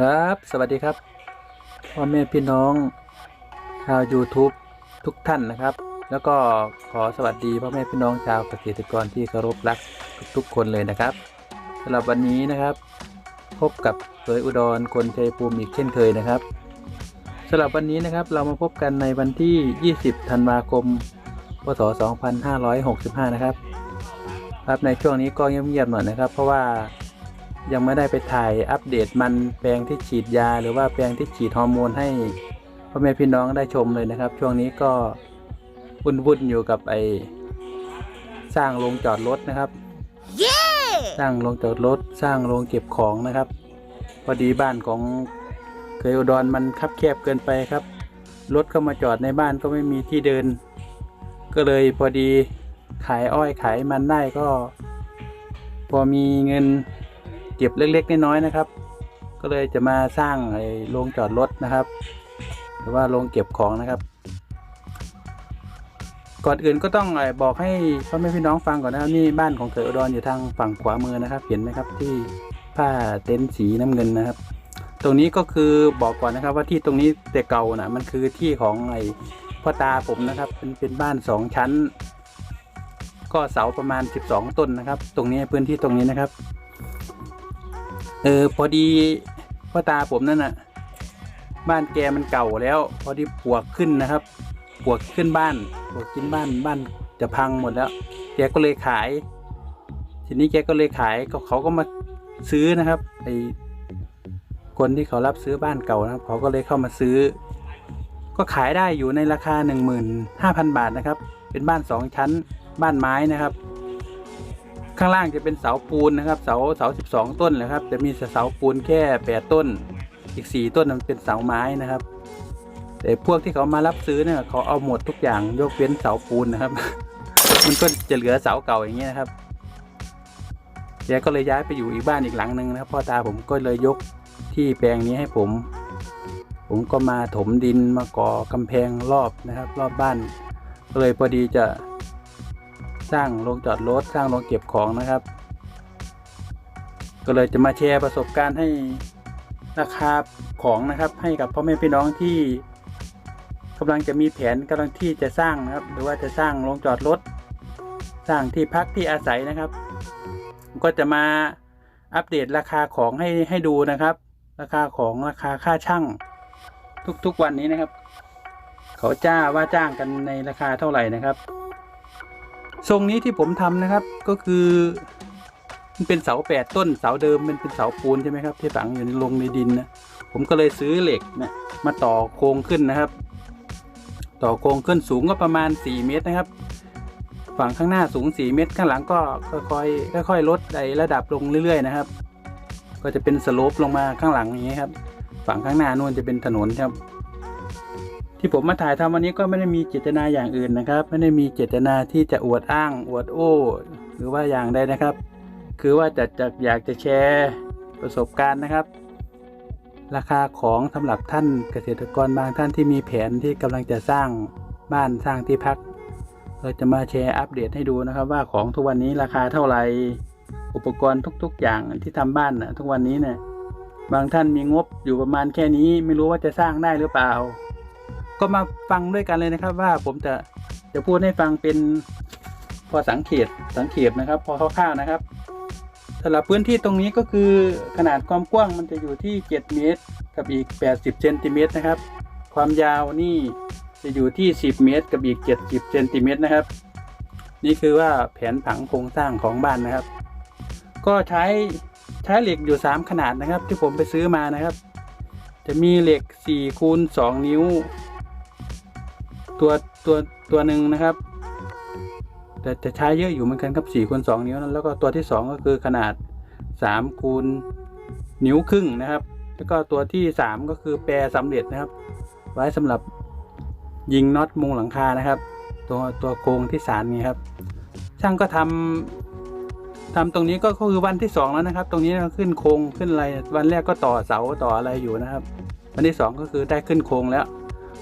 ครับ สวัสดีครับพ่อแม่พี่น้องชาว YouTube ทุกท่านนะครับ แล้วก็ขอสวัสดีพ่อแม่พี่น้องชาวเกษตรกรที่เคารพรักทุกคนเลยนะครับสำหรับวันนี้นะครับ พบกับเคยอุดรคนชัยภูมิอีกเช่นเคยนะครับสำหรับวันนี้นะครับเรามาพบกันในวันที่ 20 ธันวาคม พศ 2565 นะครับ ครับในช่วงนี้ก็เงียบๆหน่อยนะครับ เพราะว่า ยังไม่ได้ไปถ่ายอัปเดตมันแปลงที่ฉีดยา หรือว่าแปลงที่ฉีดฮอร์โมนให้พ่อแม่พี่น้องได้ชมเลยนะครับ ช่วงนี้ก็วุ่นๆอยู่กับไอสร้างโรงจอดรถนะครับสร้างโรงจอดรถสร้างโรงเก็บของนะครับ พอดีบ้านของเคยอุดรมันคับแคบเกินไปครับรถเข้ามาจอดในบ้านก็ไม่มีที่เดิน ก็เลยพอดีขายอ้อยขายมันได้ก็ พอมีเงิน เก็บเล็ก ๆ น้อยๆนะครับ ก็เลยจะมาสร้างไอ้โรงจอดรถนะครับ หรือว่าโรงเก็บของนะครับ ก่อนอื่นก็ต้องไอ้บอกให้พ่อแม่พี่น้องฟังก่อนนะครับนี่บ้านของเขยอุดรอยู่ทางฝั่งขวามือนะครับ เห็นไหมครับที่ผ้าเต็นท์สีน้ำเงินนะครับ ตรงนี้ก็คือบอกก่อนนะครับว่าที่ตรงนี้แต่เก่านะมันคือที่ของไอ้พ่อตาผมนะครับ เป็นเป็นบ้านสองชั้น ก็เสาประมาณ 12 ต้นนะครับ ตรงนี้พื้นที่ตรงนี้นะครับ เออพอดีพ่อตาผมนั่นน่ะ บ้านแกมันเก่าแล้ว พอดีปวกขึ้นนะครับปวกขึ้นบ้านปวกกินบ้านบ้านจะพังหมดแล้ว แกก็เลยขาย ทีนี้แกก็เลยขายก็เขาก็มาซื้อนะครับไอคนที่เขารับซื้อบ้านเก่านะครับ เขาก็เลยเข้ามาซื้อ ก็ขายได้อยู่ในราคา 15,000 บาทนะครับ เป็นบ้านสองชั้นบ้านไม้นะครับ ข้างล่างจะเป็นเสาปูนนะครับ เสาเสาสิบสองต้นนะครับ จะมีเสาปูนแค่แปดต้น อีกสี่ต้นมันเป็นเสาไม้นะครับ แต่พวกที่เขามารับซื้อเนี่ยเขาเอาหมดทุกอย่างยกเว้นเสาปูนนะครับ มันก็จะเหลือเสาเก่าอย่างเงี้ยนะครับแกก็เลยย้ายไปอยู่อีกบ้านอีกหลังหนึ่งนะครับพ่อตาผมก็เลยยกที่แปลงนี้ให้ผม ผมก็มาถมดินมาก่อกำแพงรอบนะครับ รอบบ้านก็เลยพอดีจะ สร้างโรงจอดรถสร้างโรงเก็บของนะครับ ก็เลยจะมาแชร์ประสบการณ์ให้ราคาของนะครับ ให้กับพ่อแม่พี่น้องที่กำลังจะมีแผนกำลังที่จะสร้างนะครับ หรือว่าจะสร้างโรงจอดรถสร้างที่พักที่อาศัยนะครับ ก็จะมาอัปเดตราคาของให้ให้ดูนะครับ ราคาของราคาค่าช่างทุกๆวันนี้นะครับ เขาจ้าว่าจ้างกันในราคาเท่าไหร่นะครับ ทรงนี้ที่ผมทำนะครับก็คือมันเป็นเสาแปดต้นเสาเดิมมันเป็นเสาปูนใช่ไหมครับที่ฝังอยู่ในลงในดินนะผมก็เลยซื้อเหล็กนี่ยมาต่อโครงขึ้นนะครับ ต่อโครงขึ้นสูงก็ประมาณ 4 เมตรนะครับ ฝั่งข้างหน้าสูง 4 เมตร ข้างหลังก็ค่อยๆค่อยๆลดไอระดับลงเรื่อย ๆ นะครับ ก็จะเป็นสโลปลงมาข้างหลังอย่างนี้ครับ ฝั่งข้างหน้านู่นจะเป็นถนนครับ ที่ผมมาถ่ายทำวันนี้ก็ไม่ได้มีเจตนาอย่างอื่นนะครับ ไม่ได้มีเจตนาที่จะอวดอ้าง อวดโอ้ หรือว่าอย่างใดนะครับ คือว่าจะจะอยากจะแชร์ประสบการณ์นะครับ ราคาของสำหรับท่านเกษตรกรบางท่านที่มีแผนที่กำลังจะสร้างบ้านสร้างที่พัก เราจะมาแชร์อัปเดตให้ดูนะครับ ว่าของทุกวันนี้ราคาเท่าไหร่อุปกรณ์ทุก ๆ อย่างที่ทำบ้านนะทุกวันนี้เนี่ยบางท่านมีงบอยู่ประมาณแค่นี้ ไม่รู้ว่าจะสร้างได้หรือเปล่า ก็มาฟังด้วยกันเลยนะครับ ว่าผมจะจะพูดให้ฟังเป็นพอสังเกตสังเกตนะครับ พอคร่าวๆนะครับสำหรับพื้นที่ตรงนี้ก็คือขนาดความกว้างมันจะอยู่ที่ 7 เมตร กับอีก 80เซนติเมตรนะครับ ความยาวนี่จะอยู่ที่ 10 เมตร กับอีก 70เซนติเมตรนะครับ นี่คือว่าแผนผังโครงสร้างของบ้านนะครับ ก็ใช้ใช้เหล็กอยู่ 3 ขนาดนะครับ ที่ผมไปซื้อมานะครับ จะมีเหล็ก4คูณ2นิ้ว ตัวตัวตัวหนึ่งนะครับ แต่จะใช้เยอะอยู่เหมือนกันครับ4คูณ2นิ้วนั้นแล้วก็ตัวที่ 2 ก็คือขนาด3คูณนิ้วครึ่งนะครับ แล้วก็ตัวที่ 3 ก็คือแปรสำเร็จนะครับ ไว้สำหรับยิงน็อตมุงหลังคานะครับ ตัวตัวโครงที่สารนี้ครับ ช่างก็ทำทำตรงนี้ก็คือวันที่ 2 แล้วนะครับ ตรงนี้เราขึ้นโครงขึ้นอะไรวันแรกก็ต่อเสาต่ออะไรอยู่นะครับ วันที่ 2 ก็คือได้ขึ้นโครงแล้ว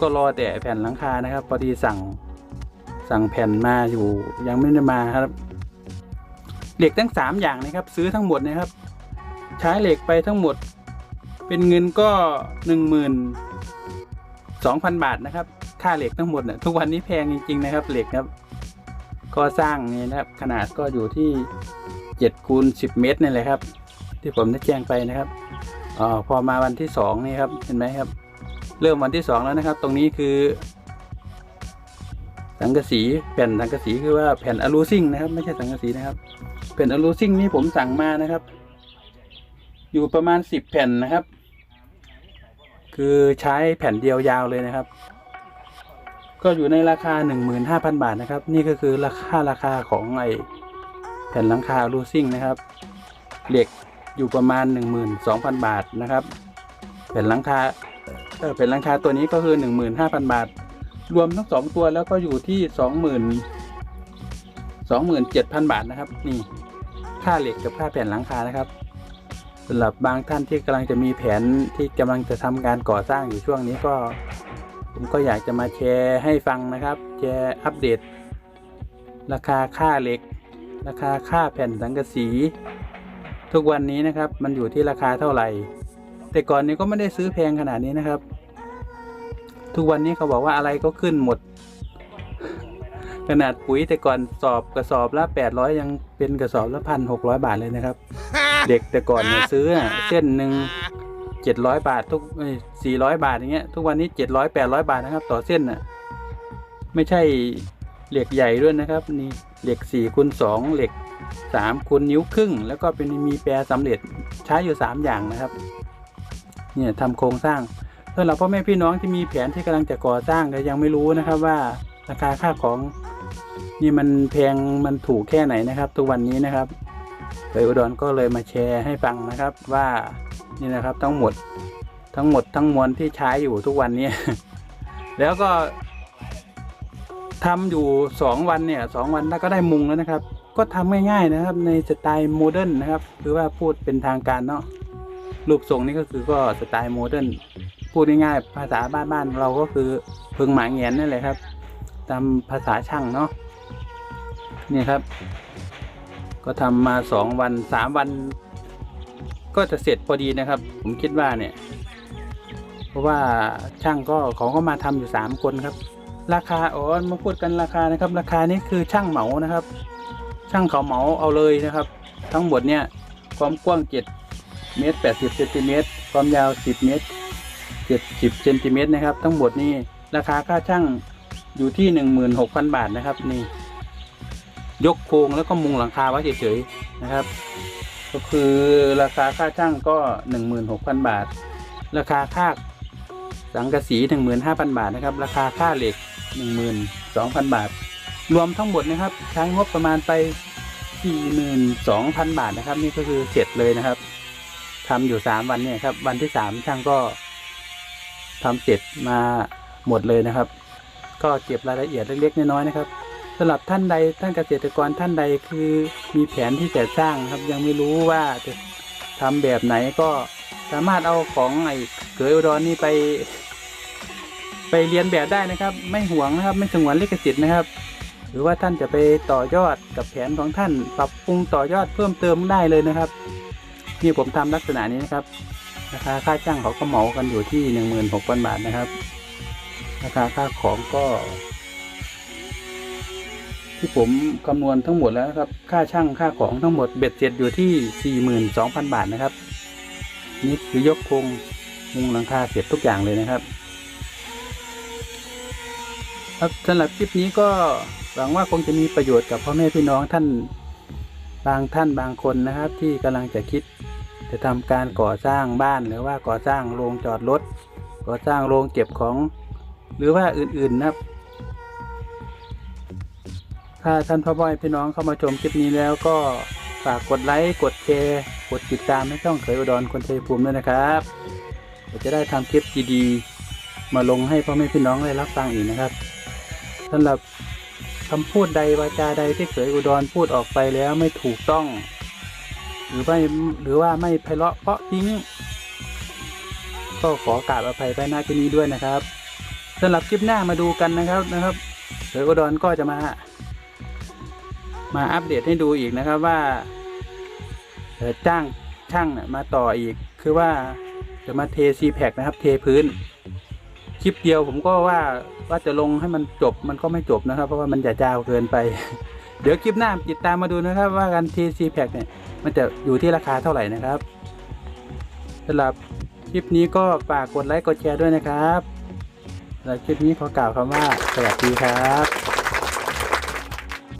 ก็รอแต่แผ่นหลังคานะครับพอดีสั่งสั่งแผ่นมาอยู่ยังไม่ได้มาครับ เหล็กทั้ง 3 อย่างนะครับ ซื้อทั้งหมดนะครับ ใช้เหล็กไปทั้งหมด เป็นเงินก็หนึ่งหมื่นสองพันบาทนะครับ ค่าเหล็กทั้งหมดเนี่ยทุกวันนี้แพงจริง ๆ นะครับ เหล็กครับ ก็สร้างนี่นะครับ ขนาดก็อยู่ที่เจ็ดคูณสิบเมตรนี่แหละครับ ที่ผมได้แจ้งไปนะครับอ๋อพอมาวันที่สองนี่ครับเห็นไหมครับ เริ่มวันที่สองแล้วนะครับ ตรงนี้คือสังกะสีแผ่นสังกะสีคือว่าแผ่นอะลูซิ่งนะครับ ไม่ใช่สังกะสีนะครับแผ่นอะลูซิ่งนี่ผมสั่งมานะครับ อยู่ประมาณสิบแผ่นนะครับ คือใช้แผ่นเดียวยาวเลยนะครับ ก็อยู่ในราคา 15,000 บาทนะครับ นี่ก็คือราคาราคาของไอแผ่นหลังคาลูซิ่งนะครับเหล็กอยู่ประมาณ 12,000 บาทนะครับ แผ่นหลังคา แผ่นหลังคาตัวนี้ก็คือ 15,000 บาท รวมทั้งสองตัวแล้วก็อยู่ที่ 20,000 27,000 บาทนะครับ นี่ ค่าเหล็กกับค่าแผ่นหลังคานะครับสำหรับบางท่านที่กำลังจะมีแผนที่กำลังจะทำการก่อสร้างอยู่ช่วงนี้ก็ ผมก็อยากจะมาแชร์ให้ฟังนะครับ แชร์อัปเดต ราคาค่าเหล็ก ราคาค่าแผ่นสังกะสี ทุกวันนี้นะครับ มันอยู่ที่ราคาเท่าไหร่ แต่ก่อนนี้ก็ไม่ได้ซื้อแพงขนาดนี้นะครับ ทุกวันนี้เขาบอกว่าอะไรก็ขึ้นหมด ขนาดปุ๋ยแต่ก่อนสอบกระสอบละแปดร้อยยังเป็นกระสอบละพันหกร้อยบาทเลยนะครับ เด็กแต่ก่อนเนี่ยซื้อน่ะเส้นหนึ่งเจ็ดร้อยบาททุกสี่ร้อยบาทอย่างเงี้ยทุกวันนี้เจ็ดร้อยแปดร้อยบาทนะครับ ต่อเส้นน่ะไม่ใช่เหล็กใหญ่ด้วยนะครับนี่เหล็กสี่คูณสองเหล็กสามคูณนิ้วครึ่ง แล้วก็เป็นมีแปรสำเร็จใช้อยู่สามอย่างนะครับ เนี่ยทำโครงสร้างสำหรับพ่อแม่พี่น้องที่มีแผนที่กำลังจะก่อสร้างแต่ยังไม่รู้นะครับว่าราคาค่าของนี่มันแพงมันถูกแค่ไหนนะครับ ทุกวันนี้นะครับเคยอุดรก็เลยมาแชร์ให้ฟังนะครับว่านี่นะครับทั้งหมดทั้งหมดทั้งมวลที่ใช้อยู่ทุกวันนี้ แล้วก็ทำอยู่สองวันเนี่ยสองวันแล้วก็ได้มุงแล้วนะครับ ก็ทำง่ายๆนะครับ ในสไตล์โมเดิร์นนะครับคือว่าพูดเป็นทางการเนาะ รูปทรงนี่ก็คือก็สไตล์โมเดิร์นพูดง่ายๆภาษาบ้านๆเราก็คือเพึงหมาเงียนนั่นแหละครับ ตามภาษาช่างเนาะนี่ครับ ก็ทำมาสองวันสามวัน ก็จะเสร็จพอดีนะครับ ผมคิดว่าเนี่ย เพราะว่าช่างก็เขาก็มาทำอยู่สามคนครับ ราคาอ๋อมาพูดกันราคานะครับ ราคานี้คือช่างเหมานะครับ ช่างเขาเหมาเอาเลยนะครับ ทั้งหมดเนี่ยความกว้างเจ็ด เมตรแปดสิบเซนติเมตรความยาวสิบเมตรเจ็ดสิบเซนติเมตรนะครับ ทั้งหมดนี่ราคาค่าช่างอยู่ที่หนึ่งหมื่นหกพันบาทนะครับนี่ ยกโครงแล้วก็มุงหลังคาไว้เฉยๆนะครับ ก็คือราคาค่าช่างก็หนึ่งหมื่นหกพันบาท ราคาค่าสังกะสีหนึ่งหมื่นห้าพันบาทนะครับ ราคาค่าเหล็กหนึ่งหมื่นสองพันบาท รวมทั้งหมดนะครับ ใช้งบประมาณไปสี่หมื่นสองพันบาทนะครับ นี่ก็คือเสร็จเลยนะครับ ทำอยู่สามวันเนี่ยครับ วันที่สามช่างก็ทำเสร็จมาหมดเลยนะครับ ก็เก็บรายละเอียดเล็กๆน้อยๆนะครับสำหรับท่านใดท่านเกษตรกรท่านใดคือมีแผนที่จะสร้างครับ ยังไม่รู้ว่าจะทำแบบไหนก็สามารถเอาของไอ้เกลืออุดรนี่ไป ไปเรียนแบบได้นะครับ ไม่ห่วงนะครับ ไม่สงวนลิขสิทธิ์นะครับ หรือว่าท่านจะไปต่อยอดกับแผนของท่าน ปรับปรุงต่อยอดเพิ่มเติมได้เลยนะครับ นี่ผมทำลักษณะนี้นะครับ ราคาค่าจ้างเขาก็เหมากันอยู่ที่หนึ่งหมื่นหกพันบาทนะครับ ราคาค่าของก็ ที่ผมคำนวณทั้งหมดแล้วครับ ค่าช่างค่าของทั้งหมดเบ็ดเสร็จอยู่ที่42,000บาทนะครับ นี่คือยกโครงมุงหลังคาเสร็จทุกอย่างเลยนะครับ ครับสำหรับคลิปนี้ก็หวังว่าคงจะมีประโยชน์กับพ่อแม่พี่น้องท่านบางท่านบางคนนะครับ ที่กำลังจะคิด จะทำการก่อสร้างบ้านหรือว่าก่อสร้างโรงจอดรถก่อสร้างโรงเก็บของ หรือว่าอื่นๆนะครับ ถ้าท่านพ่อพ่อพี่น้องเข้ามาชมคลิปนี้แล้วก็ฝากกดไลค์กดแชร์กดติดตามให้ช่องเขยอุดรคนชัยภูมิด้วยนะครับเดี๋ยวจะได้ทำคลิปดีๆมาลงให้พ่อแม่พี่น้องได้รับฟังอีกนะครับสำหรับคำพูดใดวาจาใดที่เขยอุดรพูดออกไปแล้วไม่ถูกต้อง หรือไม่หรือว่าไม่ไพเราะเพราะทิ้งก็ขอกราบอภัยไปณที่นี้ด้วยนะครับสำหรับคลิปหน้ามาดูกันนะครับนะครับเขยอุดรก็จะมา มาอัปเดตให้ดูอีกนะครับว่าจ้างช่างเนี่ยมาต่ออีกคือว่าจะมาเทซีแพคนะครับ เทพื้น คลิปเดียวผมก็ว่าว่าจะลงให้มันจบมันก็ไม่จบนะครับ เพราะว่ามันจะยาวเกินไป เดี๋ยวคลิปหน้าติดตามมาดูนะครับ ว่าการเทซีแพคเนี่ย มันจะอยู่ที่ราคาเท่าไหร่นะครับสำหรับคลิปนี้ก็ฝากกดไลค์กดแชร์ด้วยนะครับสำหรับคลิปนี้ขอกล่าวคำว่าสวัสดีครับ